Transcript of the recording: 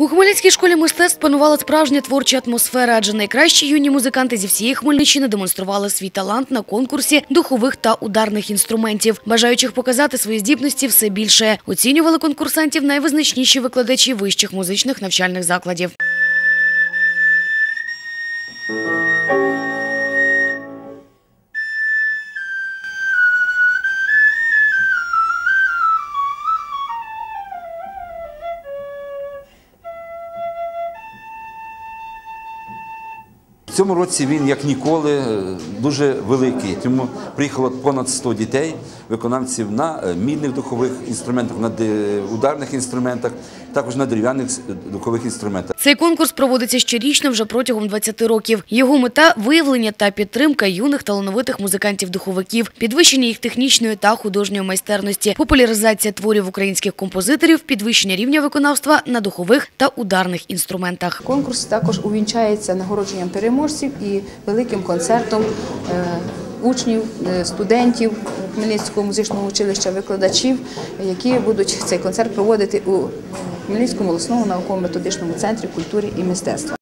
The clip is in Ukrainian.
У Хмельницькій школі мистецтв панувала справжня творча атмосфера, адже найкращі юні музиканти зі всієї Хмельниччини демонстрували свій талант на конкурсі духових та ударних інструментів. Бажаючих показати свої здібності все більше. Оцінювали конкурсантів найвизначніші викладачі вищих музичних навчальних закладів. Цьому році він, як ніколи, е, дуже великий. Тому приїхало понад 100 дітей, виконавців на е, мідних духових інструментах, на ударних інструментах, також на дерев'яних духових інструментах. Цей конкурс проводиться щорічно вже протягом 20 років. Його мета – виявлення та підтримка юних талановитих музикантів-духовиків, підвищення їх технічної та художньої майстерності, популяризація творів українських композиторів, підвищення рівня виконавства на духових та ударних інструментах. Конкурс також увінчається нагородженням переможців і великим концертом е, учнів, е, студентів Хмельницького музичного училища, викладачів, які будуть цей концерт проводити у Хмельницькому обласному науково-методичному центрі культури і мистецтва.